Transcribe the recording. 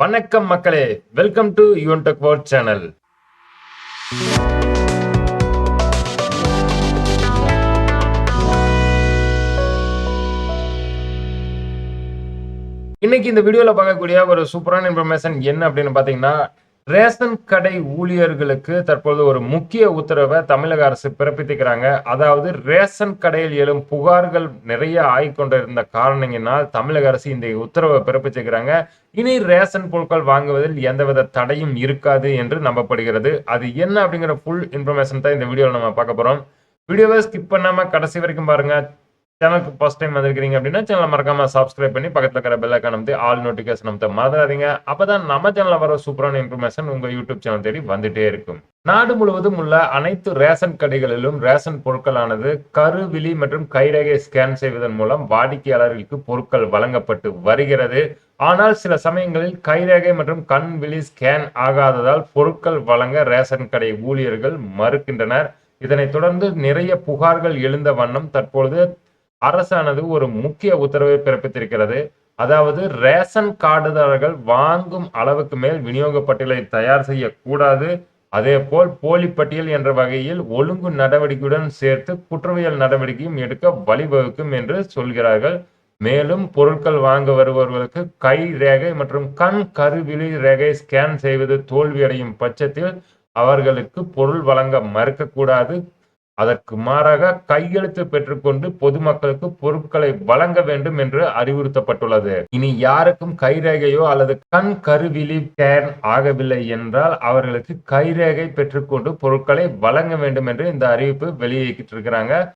வணக்கம் மக்களே. Welcome to Yuvan tech world channel இன்னைக்கு இந்த வீடியோல பார்க்கக்கூடிய ஒரு சூப்பரான இன்ஃபர்மேஷன் என்ன அப்படின்னு பாத்தீங்கன்னா ரேஷன் கடை ஊழியர்களுக்கு தற்பொழுது ஒரு முக்கிய உத்தரவை தமிழக அரசு பிறப்பித்திருக்கிறாங்க. அதாவது ரேஷன் கடையில் எழும் புகார்கள் நிறைய ஆகிக்கொண்டிருந்த காரணங்களினால் தமிழக அரசு இந்த உத்தரவை பிறப்பிச்சிருக்கிறாங்க இனி ரேஷன் பொருட்கள் வாங்குவதில் எந்தவித தடையும் இருக்காது என்று நம்பப்படுகிறது. அது என்ன அப்படிங்கிற ஃபுல் இன்ஃபர்மேஷன் தான் இந்த வீடியோவில் நம்ம பார்க்க போகிறோம் வீடியோவை ஸ்கிப் பண்ணாமல் கடைசி வரைக்கும் பாருங்கள் சேனலுக்கு ஃபர்ஸ்ட் டைம் வந்திருக்கிறீங்க அப்படின்னா சேனலை மறக்காம சப்ஸ்கிரைப் பண்ணி பக்கத்தில் இருக்கிற பெல் ஐக்கான் வந்து ஆல் நோட்டிஃபிகேஷன் அமைத்த மறந்துடாதீங்க. அப்பதான் நம்ம சேனலில் வர சூப்பரான இன்ஃபர்மேஷன் உங்க யூடியூப் சேனல் தேடி வந்துட்டே இருக்கும். நாடு முழுவதும் உள்ள அனைத்து ரேஷன் கடைகளிலும் ரேஷன் பொருட்களானது கருவிழி மற்றும் கைரேகை ஸ்கேன் செய்வதன் மூலம் வாடிக்கையாளர்களுக்கு பொருட்கள் வழங்கப்பட்டு வருகிறது. ஆனால் சில சமயங்களில் கைரேகை மற்றும் கண் விழி ஸ்கேன் ஆகாததால் பொருட்கள் வழங்க ரேஷன் கடை ஊழியர்கள் மறுக்கின்றனர். இதனைத் தொடர்ந்து நிறைய புகார்கள் எழுந்த வண்ணம் தற்பொழுது அரசானது ஒரு முக்கிய உத்தரவை பிறப்பித்திருக்கிறது. அதாவது ரேஷன் கார்டுதாரர்கள் வாங்கும் அளவுக்கு மேல் விநியோக பட்டியலை தயார் செய்யக்கூடாது. அதே போல் போலி பட்டியல் என்ற வகையில் ஒழுங்கு நடவடிக்கையுடன் சேர்த்து குற்றவியல் நடவடிக்கையும் எடுக்க வழிவகுக்கும் என்று சொல்கிறார்கள். மேலும் பொருட்கள் வாங்க வருபவர்களுக்கு கை ரேகை மற்றும் கண் கருவிழி ரேகை ஸ்கேன் செய்வது தோல்வியடையும் பட்சத்தில் அவர்களுக்கு பொருள் வழங்க மறுக்கக்கூடாது. அதற்கு மாறாக கையெழுத்து பெற்றுக்கொண்டு பொதுமக்களுக்கு பொருட்களை வழங்க வேண்டும் என்று அறிவுறுத்தப்பட்டுள்ளது. இனி யாருக்கும் கைரேகையோ அல்லது கண் கருவிழி ஸ்கேன் ஆகவில்லை என்றால் அவர்களுக்கு கைரேகை பெற்றுக்கொண்டு பொருட்களை வழங்க வேண்டும் என்று இந்த அறிவிப்பு வெளியிட்டிருக்கிறாங்க.